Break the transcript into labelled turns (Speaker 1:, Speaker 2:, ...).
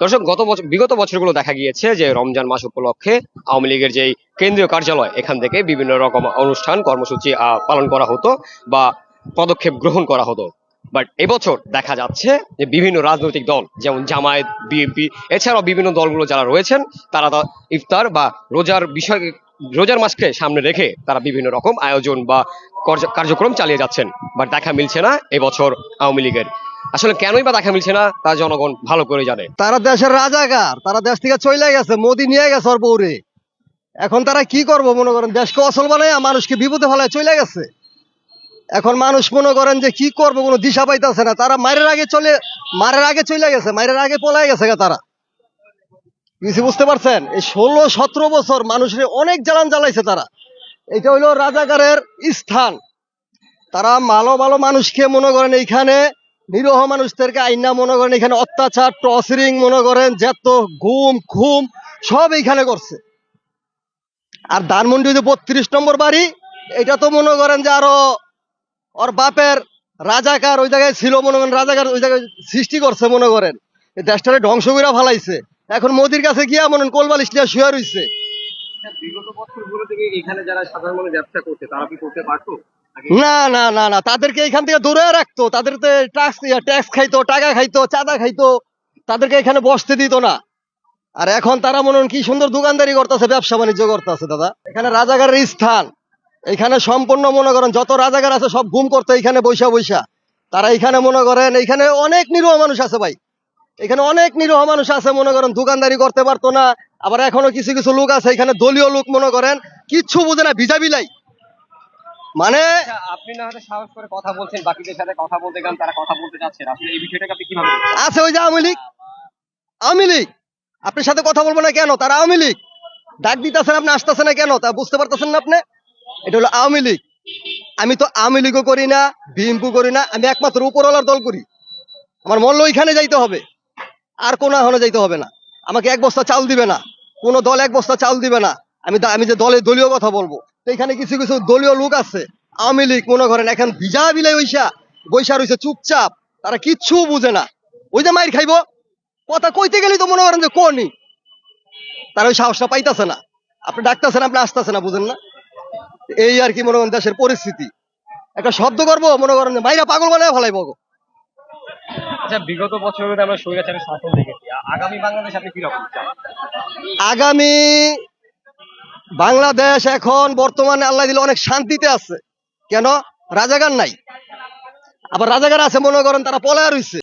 Speaker 1: দর্শক, গত বছর বিগত বছরগুলো দেখা গিয়েছে যে রমজান মাস উপলক্ষে আওয়ামী লীগের যেই কেন্দ্রীয় কার্যালয়, এখান থেকে বিভিন্ন রকম অনুষ্ঠান, কর্মসূচি পালন করা হতো বা পদক্ষেপ গ্রহণ করা হতো। বাট এবছর দেখা যাচ্ছে যে বিভিন্ন রাজনৈতিক দল, যেমন জামায়াত, বিএনপি, এছাড়াও বিভিন্ন দলগুলো যারা রয়েছেন, তারা ইফতার বা রোজার বিষয়, রোজার মাসকে সামনে রেখে তারা বিভিন্ন রকম আয়োজন বা কার্যক্রম চালিয়ে যাচ্ছেন। বাট দেখা মিলছে না এবছর আওয়ামী লীগের। আসলে কেনই বা দেখা মিলছে না, তা জনগণ ভালো করে জানে।
Speaker 2: তারা দেশের রাজাকার, তারা দেশ থেকে চলে গেছে, মোদি নিয়ে গেছে বউরে। এখন তারা কি করব মনে করেন? দেশকে অসল বানায় মানুষকে বিপদে ফেলায় চলে গেছে? এখন মানুষ মনে করেন যে কি করব, কোনো দিশা পাইতেছে না। তারা মায়ের আগে চলে, মারের আগে চলে গেছে মায়ের আগে পলাই গেছে গা তারা। কিছু বুঝতে পারছেন? এই ষোলো, সতেরো বছর মানুষের অনেক জ্বালান জ্বালাইছে তারা। এটা হইল রাজাকারের স্থান। তারা ভালো ভালো মানুষকে মনে করেন এইখানে নিরহ মানুষদেরকে আইনা মনে করেন, এখানে অত্যাচার, টর্চারিং মনে করেন যত গুম, খুম, সব এইখানে করছে। আর ধানমন্ডি যে বত্রিশ নম্বর বাড়ি, এটা তো মনে করেন যে আরও ওর বাপের রাজাকার ওই জায়গায় ছিল মনে করেন, রাজাকার ওই জায়গায় সৃষ্টি করছে মনে করেন। দেশটারে ধ্বংস করে ফালাইছে। এখন মোদির কাছে গিয়া মনে করেন কোলবালিশ নিয়ে শুয়ে রইছে।
Speaker 1: মানুষ ব্যবসা
Speaker 2: না না না না, তাদেরকে এখান থেকে দূরে রাখতো। তাদের ট্যাক্স খাইতো, টাকা খাইতো, চাঁদা খাইতো। তাদেরকে এখানে বসতে দিত না। আর এখন তারা মনে কি সুন্দর দোকানদারি করতেছে, ব্যবসা বাণিজ্য করতেছে, দাদা। এখানে রাজাগারের স্থান। এখানে সম্পূর্ণ মনে করেন যত রাজাগার আছে সব ঘুম করতে এখানে বৈশা বৈশা। তারা এখানে মনে করেন, এখানে অনেক নিরীহ মানুষ আছে ভাই। এখানে অনেক নিরীহ মানুষ আছে মনে করেন, দোকানদারি করতে পারতো না। আবার এখনও কিছু কিছু লোক আছে এখানে দলীয় লোক মনে করেন কিচ্ছু বুঝে না ভিজা বিলাই মানে
Speaker 1: আচ্ছা, আপনি না হয়তো সাহস করে কথা বলছেন বাকিদের সাথে কথা বলতে গেলে তারা কথা বলতে চাচ্ছেন আসলে এই বিষয়টাকে আপনি কীভাবে
Speaker 2: আছে ওই যে আওয়ামী লীগ। আওয়ামী লীগ। আপনার সাথে কথা বলব না কেন? তারা আওয়ামী লীগ। ডাক দিতেছেন আপনি আসতেছেন না কেন? তা বুঝতে পারতেছেন না আপনি? এটা হলো আওয়ামী লীগ। আমি তো আওয়ামী লীগও করি না বিএনপি করি না আমি একমাত্র উপরওয়ালার দল করি। আমার মল্ল ওইখানে যাইতে হবে। আর কোনো এখনও যাইতে হবে না। আমাকে এক বস্তা চাল দিবে না। কোনো দল এক বস্তা চাল দিবে না। আমি আমি যে দলে দলীয় কথা বলব, তো এখানে কিছু কিছু দলীয় লোক আছে, আওয়ামী লীগ, মনে করেন, এখন ভিজা বিলাই ওইসা বৈশা রয়েছে চুপচাপ, তারা কিচ্ছু বুঝে না। ওই যে মাইর খাইবো, কথা কইতে গেলেই তো মনে করেন যে কোনি তারা ওই সাহসটা পাইতাছে না। আপনি ডাকতেছেন, আপনি আসতেছে না, বুঝেন না? এই আর কি মনে করেন দেশের পরিস্থিতি। একটা শব্দ করব, মনে করেন যে মাইরা পাগল বানায় ফেলাইবো গো।
Speaker 1: আচ্ছা বিগত বছরগুলোতে আমরা স্বৈরাচারের শাসন দেখেছি। আগামী বাংলাদেশ আপনি
Speaker 2: আগামী বাংলাদেশ এখন বর্তমানে আল্লাহ দিলে অনেক শান্তিতে আছে। কেন? রাজাগার নাই। আবার রাজাগার আছে, মনে করেন তারা পলায় রইছে